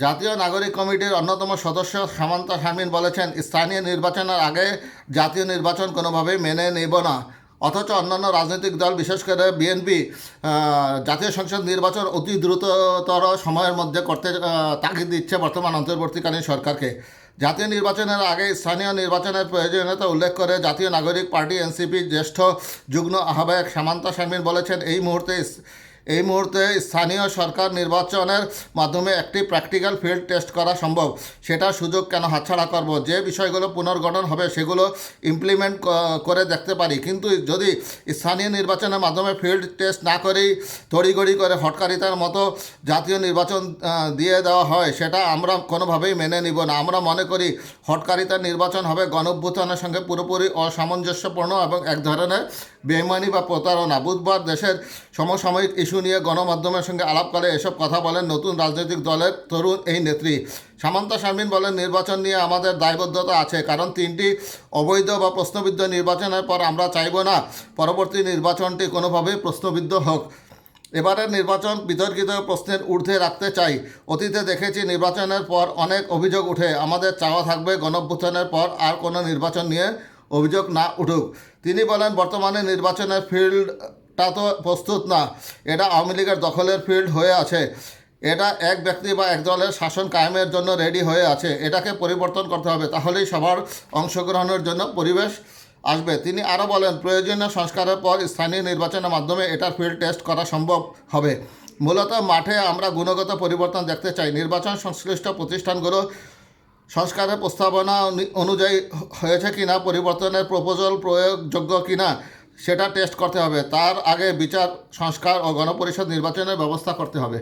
জাতীয় নাগরিক কমিটির অন্যতম সদস্য সামান্তা শারমিন বলেছেন, স্থানীয় নির্বাচনের আগে জাতীয় নির্বাচন কোনোভাবেই মেনে নেব না। অথচ অন্যান্য রাজনৈতিক দল, বিশেষ করে বিএনপি জাতীয় সংসদ নির্বাচন অতি দ্রুততর সময়ের মধ্যে করতে তাগিদ দিচ্ছে বর্তমান অন্তর্বর্তীকালীন সরকারকে। জাতীয় নির্বাচনের আগে স্থানীয় নির্বাচনের প্রয়োজনীয়তা উল্লেখ করে জাতীয় নাগরিক পার্টি, এনসিপির জ্যেষ্ঠ যুগ্ম আহ্বায়ক সামান্তা শারমিন বলেছেন, এই মুহূর্তে এই মুহূর্তে স্থানীয় সরকার নির্বাচনের মাধ্যমে একটি প্র্যাকটিক্যাল ফিল্ড টেস্ট করা সম্ভব। সেটা সুযোগ কেন হাতছাড়া করব? যে বিষয়গুলো পুনর্গঠন হবে, সেগুলো ইমপ্লিমেন্ট করে দেখতে পারি। কিন্তু যদি স্থানীয় নির্বাচনের মাধ্যমে ফিল্ড টেস্ট না করেই তড়িগড়ি করে হটকারিতার মতো জাতীয় নির্বাচন দিয়ে দেওয়া হয়, সেটা আমরা কোনোভাবেই মেনে নিব না। আমরা মনে করি হটকারিতার নির্বাচন হবে গণভ্যুত্থানের সঙ্গে পুরোপুরি অসামঞ্জস্যপূর্ণ এবং এক ধরনের বেইমানি বা প্রতারণা। বুধবার দেশের সমসাময়িক ইস্যু নিয়ে গণমাধ্যমের সঙ্গে আলাপ করে, এসব কথা বলেন নতুন রাজনৈতিক দলের তরুণ এই নেত্রী। সামান্তা শারমিন বলেন, নির্বাচন নিয়ে আমাদের দায়বদ্ধতা আছে, কারণ তিনটি অবৈধ বা প্রশ্নবিদ্ধ নির্বাচনের পর আমরা চাইব না, পরবর্তী নির্বাচনটি কোনোভাবেই প্রশ্নবিদ্ধ হোক। এবারের নির্বাচন বিতর্কিত প্রশ্নের ঊর্ধ্বে রাখতে চাই। অতীতে দেখেছি নির্বাচনের পর অনেক অভিযোগ উঠে, আমাদের চাওয়া থাকবে গণভ্যুত্থানের পর আর কোনো নির্বাচন নিয়ে অভিযোগ না উঠুক। তিনি বলেন, বর্তমানে নির্বাচনের ফিল্ডটা তো প্রস্তুত না। এটা আওয়ামী লীগের দখলের ফিল্ড হয়ে আছে। এটা এক ব্যক্তি বা এক দলের শাসন কায়েমের জন্য রেডি হয়ে আছে। এটাকে পরিবর্তন করতে হবে। তাহলেই সবার অংশগ্রহণের জন্য পরিবেশ আসবে। তিনি আরও বলেন, প্রয়োজনীয় সংস্কারের পর স্থানীয় নির্বাচনের মাধ্যমে এটার ফিল্ড টেস্ট করা সম্ভব হবে। মূলত মাঠে আমরা গুণগত পরিবর্তন দেখতে চাই। নির্বাচন সংশ্লিষ্ট প্রতিষ্ঠানগুলো সংস্কারের প্রস্তাবনা অনুযায়ী হয়েছে কিনা, পরিবর্তনের প্রপোজাল প্রয়োগযোগ্য কিনা সেটা টেস্ট করতে হবে। তার আগে বিচার সংস্কার ও গণপরিষদ নির্বাচনের ব্যবস্থা করতে হবে।